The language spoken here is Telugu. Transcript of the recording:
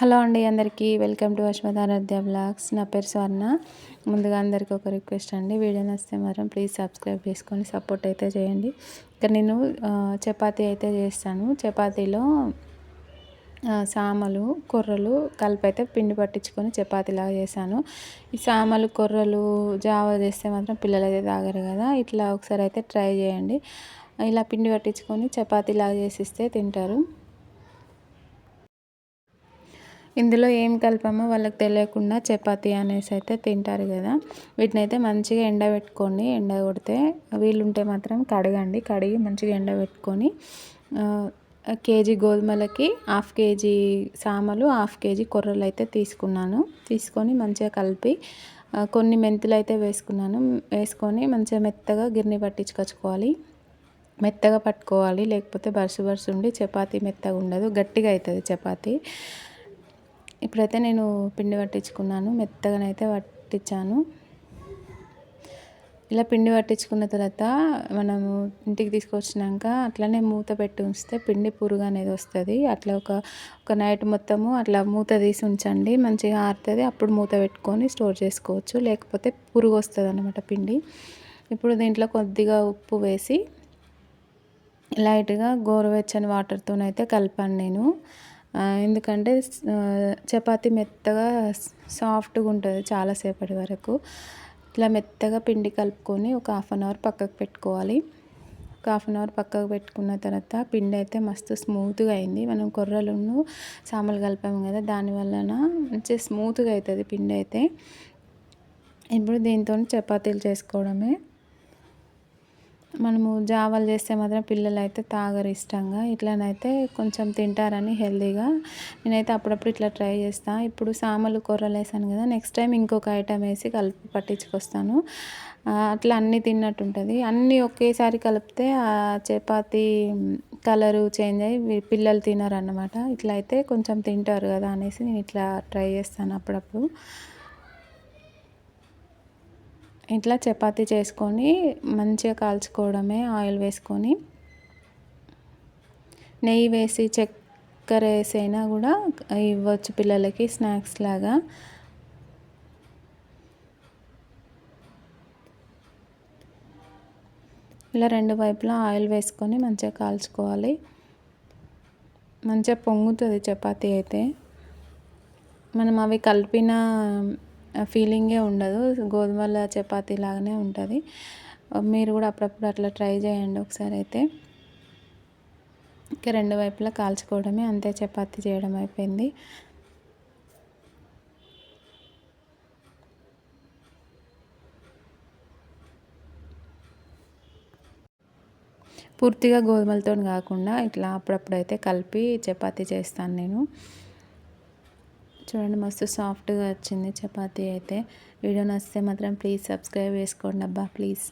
హలో అండి అందరికీ. వెల్కమ్ టు అశ్వధారాధ్య బ్లాగ్స్ నా పేరు స్వర్ణ. ముందుగా అందరికీ ఒక రిక్వెస్ట్ అండి. వీడియో నస్తే మాత్రం ప్లీజ్ సబ్స్క్రైబ్ చేసుకొని సపోర్ట్ అయితే చేయండి. ఇక్కడ నేను చపాతీ అయితే చేస్తాను. చపాతీలో సామలు కొర్రలు కలిపి అయితే పిండి పట్టించుకొని చపాతీలాగా చేశాను. ఈ సామలు కొర్రలు జావ చేస్తే మాత్రం పిల్లలు అయితే తాగరు కదా. ఇట్లా ఒకసారి అయితే ట్రై చేయండి. ఇలా పిండి పట్టించుకొని చపాతీలాగా చేసిస్తే తింటారు. ఇందులో ఏం కలిపామో వాళ్ళకి తెలియకుండా చపాతీ అనేసి అయితే తింటారు కదా. వీటిని అయితే మంచిగా ఎండబెట్టుకోండి ఎండ కొడితే వీలుంటే మాత్రం కడగండి. కడిగి మంచిగా ఎండబెట్టుకొని కేజీ గోధుమలకి హాఫ్ కేజీ సామలు హాఫ్ కేజీ కొర్రలు అయితే తీసుకున్నాను. తీసుకొని మంచిగా కలిపి కొన్ని మెంతులు అయితే వేసుకున్నాను. వేసుకొని మంచిగా మెత్తగా గిర్ని పట్టించుకొచ్చుకోవాలి. మెత్తగా పట్టుకోవాలి. లేకపోతే బరుసు బరుసు ఉండి చపాతీ మెత్తగా ఉండదు. గట్టిగా అవుతుంది చపాతీ. ఇప్పుడైతే నేను పిండి పట్టించుకున్నాను మెత్తగానైతే పట్టించాను. ఇలా పిండి పట్టించుకున్న తర్వాత మనము ఇంటికి తీసుకొచ్చినాక అట్లనే మూత పెట్టి ఉంచితే పిండి పురుగు అనేది వస్తుంది. అట్లా ఒక ఒక నైట్ మొత్తము అట్లా మూత తీసి ఉంచండి మంచిగా ఆరుతుంది. అప్పుడు మూత పెట్టుకొని స్టోర్ చేసుకోవచ్చు. లేకపోతే పురుగు వస్తుంది అనమాట పిండి. ఇప్పుడు దీంట్లో కొద్దిగా ఉప్పు వేసి లైట్గా గోరువెచ్చని వాటర్తోనైతే కలిపాను నేను. ఎందుకంటే చపాతి మెత్తగా సాఫ్ట్గా ఉంటుంది చాలాసేపటి వరకు. ఇట్లా మెత్తగా పిండి కలుపుకొని ఒక హాఫ్ అన్ అవర్ పక్కకు పెట్టుకోవాలి. ఒక హాఫ్ అన్ అవర్ పక్కకు పెట్టుకున్న తర్వాత పిండి అయితే మస్తు స్మూత్గా అయింది. మనం కొర్రలను సామలు కలిపాము కదా దాని వలన మంచిగా స్మూత్గా అవుతుంది పిండి అయితే. ఇప్పుడు దీంతో చపాతీలు చేసుకోవడమే. మనము జావాలు చేస్తే మాత్రం పిల్లలు అయితే తాగరు ఇష్టంగా. ఇట్లనైతే కొంచెం తింటారని హెల్దీగా. నేనైతే అప్పుడప్పుడు ఇట్లా ట్రై చేస్తాను ఇప్పుడు సామలు కూరలు వేసాను కదా నెక్స్ట్ టైం ఇంకొక ఐటమ్ వేసి కలిపి పట్టించుకొస్తాను. అట్లా అన్నీ తిన్నట్టు ఉంటుంది అన్నీ ఒకేసారి కలిపితే ఆ చపాతీ కలరు చేంజ్ అయ్యి పిల్లలు తినరు అన్నమాట ఇట్లా అయితే కొంచెం తింటారు కదా అనేసి నేను ఇట్లా ట్రై చేస్తాను అప్పుడప్పుడు. ఇట్లా చపాతీ చేసుకొని మంచిగా కాల్చుకోవడమే ఆయిల్ వేసుకొని నెయ్యి వేసి చక్కెర వేసైనా కూడా ఇవ్వచ్చు పిల్లలకి స్నాక్స్ లాగా. ఇలా రెండు వైపులా ఆయిల్ వేసుకొని మంచిగా కాల్చుకోవాలి. మంచిగా పొంగుతుంది చపాతీ అయితే. మనం అవి కలిపిన ఫీలింగే ఉండదు. గోధుమల చపాతీ లాగానే ఉంటుంది. మీరు కూడా అప్పుడప్పుడు అట్లా ట్రై చేయండి ఒకసారి అయితే. ఇంకా రెండు వైపులా కాల్చుకోవడమే అంతే చపాతీ చేయడం అయిపోయింది. పూర్తిగా గోధుమలతో కాకుండా ఇట్లా అప్పుడప్పుడైతే కలిపి చపాతీ చేస్తాను నేను. చూడండి మస్తు సాఫ్ట్గా వచ్చింది చపాతీ అయితే. వీడియో నచ్చితే మాత్రం ప్లీజ్ సబ్స్క్రైబ్ చేసుకోండి అబ్బా ప్లీజ్.